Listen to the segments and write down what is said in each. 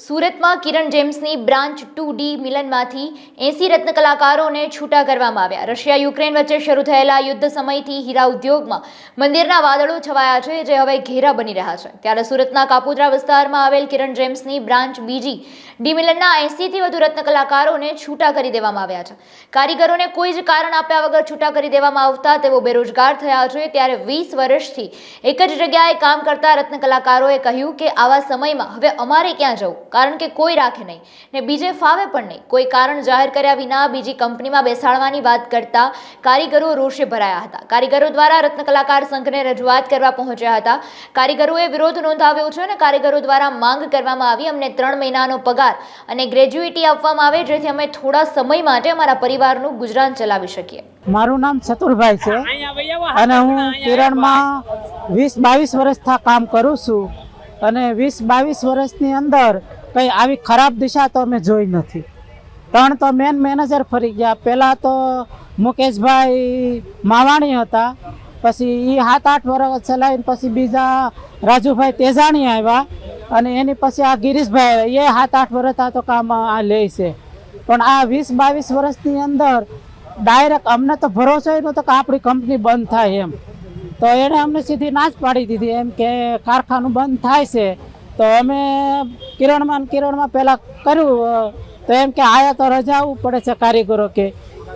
સુરતમાં કિરણ જેમ્સની branch two D મિલનમાંથી એસી રત્ન કલાકારોને છૂટા કરવામાં આવ્યા. રશિયા યુક્રેન વચ્ચે શરૂ થયેલા યુદ્ધ સમયથી હીરા ઉદ્યોગમાં મંદિરના વાદળો છવાયા છે, જે હવે ઘેરા બની રહ્યા છે. ત્યારે સુરતના કાપોદ્રા વિસ્તારમાં આવેલ કિરણ જેમ્સની બ્રાન્ચ બીજી ડી મિલનના એસીથી વધુ રત્ન કલાકારોને છૂટા કરી દેવામાં આવ્યા છે. કારીગરોને કોઈ જ કારણ આપ્યા વગર છૂટા કરી દેવામાં આવતા તેઓ બેરોજગાર થયા છે. ત્યારે વીસ વર્ષથી એક જ જગ્યાએ કામ કરતા રત્ન કલાકારોએ કહ્યું કે આવા સમયમાં હવે અમારે ક્યાં જવું? કારણ કે કોઈ રાખે નહીં. ને બીજે ફાવે પણ નહીં. કોઈ કારણ જાહેર કર્યા વિના બીજી કંપનીમાં બેસાડવાની વાત કરતા કારીગરો રોષે ભરાયા હતા. કારીગરો દ્વારા રત્નકલાકાર સંઘને રજૂઆત કરવા પહોંચ્યા હતા. કારીગરોએ વિરોધ નોંધાવ્યો છે અને કારીગરો દ્વારા માંગ કરવામાં આવી. અમને ત્રણ મહિનાનો પગાર અને ગ્રેજ્યુઇટી આપવામાં આવે, જેથી અમે થોડા સમય માટે અમારા પરિવારનું ગુજરાન ચલાવી શકીએ. મારું નામ ચતુરભાઈ છે અને હું કિરણમાં વીસ બાવીસ વર્ષથી કામ કરું છું. અને વીસ બાવીસ વર્ષની અંદર કંઈ આવી ખરાબ દિશા તો અમે જોઈ નથી. ત્રણ તો મેન મેનેજર ફરી ગયા. પહેલાં તો મુકેશભાઈ માવાણી હતા. પછી એ સાત આઠ વર્ષ ચલાવીને પછી બીજા રાજુભાઈ તેજાણી આવ્યા. અને એની પછી આ ગિરીશભાઈ, એ સાત આઠ વર્ષ આ તો કામ આ લે છે. પણ આ વીસ બાવીસ વર્ષની અંદર ડાયરેક્ટ અમને તો ભરોસો નહોતો કે આપણી કંપની બંધ થાય એમ. તો એણે અમને સીધી ના જ પાડી દીધી એમ કે કારખાનું બંધ થાય છે. તો અમે કિરણમાં કિરણમાં પહેલાં કર્યું તો એમ કે આયા તો રજા આવવું પડે છે કારીગરો કે.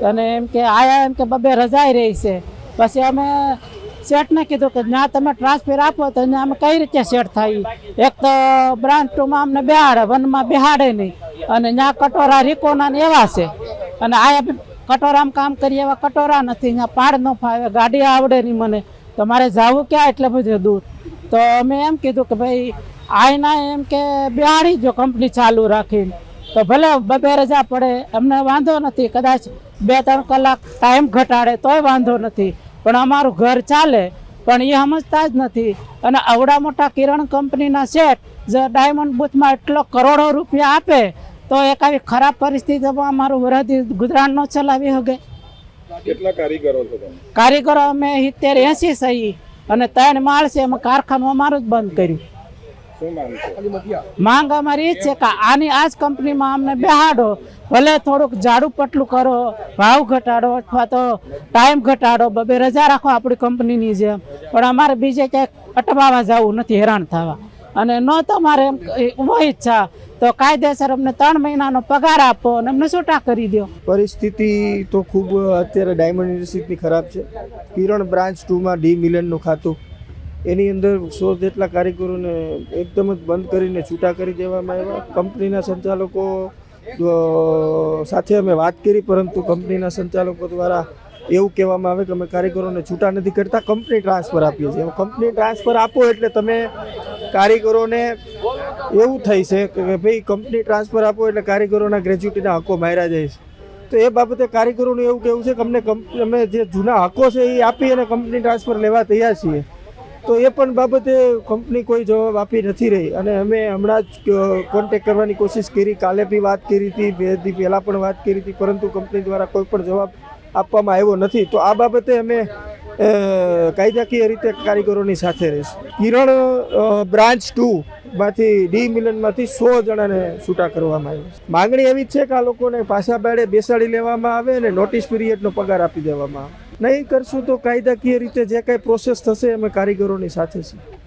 અને એમ કે આયા એમ કે બબે રજાઈ રહી છે. પછી અમે શેઠને કીધું કે જ્યાં તમે ટ્રાન્સફર આપો તો ત્યાં અમે કઈ રીતે સેટ થાય? એક તો બ્રાન્ચ ટુમાં અમને બેહાડે, વનમાં બેહાડે નહીં. અને ત્યાં કટોરા રીકોના એવા છે. અને આયા કટોરામાં કામ કરીએ એવા કટોરા નથી ત્યાં પાડ ન ફાવે, ગાડી આવડે નહીં મને. તો મારે જવું ક્યાં એટલે બધું દૂર? તો અમે એમ કીધું કે ભાઈ આયના એમ કે બિહાડી જો કંપની ચાલુ રાખીને. તો ભલે બબે રજા પડે અમને વાંધો નથી કદાચ બે ત્રણ કલાક ટાઈમ ઘટાડે તોય વાંધો નથી. પણ અમારું ઘર ચાલે પણ એ સમજતા જ નથી. અને આવડા મોટા કિરણ કંપનીના શેઠ જે ડાયમંડ બુથમાં એટલો કરોડો રૂપિયા આપે તો એક આવી ખરાબ પરિસ્થિતિમાં અમારું વરદી ગુજરાન ન ચલાવી શકે. કેટલા કારીગરો છો કારીગરો અમે સિત્તેર એંસી સહી અને ત્રણ માળ છે અમે કારખાનું અમારું જ બંધ કર્યું. માંગ અમારી એ છે કે આની આ જ કંપનીમાં અમને બેહાડો. ભલે થોડુંક જાડું પટલું કરો, ભાવ ઘટાડો અથવા તો ટાઈમ ઘટાડો, બબે રજા રાખો આપણી કંપનીની જેમ. પણ અમારે બીજે ક્યાંક અટવાવા જવું નથી, હેરાન થવા. અને ન તમારે એમ ઈચ્છા. તો કાયદેસર અમને ત્રણ મહિનાનો પગાર આપો અને અમને છૂટા કરી દો. પરિસ્થિતિ તો ખૂબ, અત્યારે ડાયમંડ ઇન્ડસ્ટ્રીની ખરાબ છે. કિરણ બ્રાન્ચ ટુમાં ડી મિલનનું ખાતું. એની અંદર સો જેટલા કારીગરોને એકદમ જ બંધ કરીને છૂટા કરી દેવામાં આવ્યા. કંપનીના સંચાલકો સાથે અમે વાત કરી, પરંતુ કંપનીના સંચાલકો દ્વારા એવું કહેવામાં આવે કે અમે કારીગરોને છૂટા નથી કરતા, કંપની ટ્રાન્સફર આપીએ છીએ. કંપની ટ્રાન્સફર આપો એટલે તમે કારીગરોને એવું થઈ છે કે ભાઈ કંપની ટ્રાન્સફર આપો એટલે કારીગરોના ગ્રેજ્યુટીના હકો માર્યા જાય છે. તો એ બાબતે કારીગરોનું એવું કહેવું છે કે અમને અમે જે જૂના હકો છે એ આપી અને કંપની ટ્રાન્સફર લેવા તૈયાર છીએ. તો એ પણ બાબતે કંપની કોઈ જવાબ આપી નથી રહી. અને અમે હમણાં જ કોન્ટેક કરવાની કોશિશ કરી. કાલે બી વાત કરી હતી, બે દી પહેલાં પણ વાત કરી હતી, પરંતુ કંપની દ્વારા કોઈ પણ જવાબ આપવામાં આવ્યો નથી. તો આ બાબતે અમે કાયદાકીય રીતે કારીગરોની સાથે રહીશું. કિરણ બ્રાન્ચ ટુ માંથી ડી મિલનમાંથી સો જણાને છૂટા કરવામાં આવ્યા છે. માંગણી એવી જ છે કે આ લોકોને પાછા બાળે બેસાડી લેવામાં આવે અને નોટિસ પીરિયડનો પગાર આપી દેવામાં આવે. નહીં કરશું તો કાયદાકીય રીતે જે કાંઈ પ્રોસેસ થશે અમે કારીગરોની સાથે છીએ.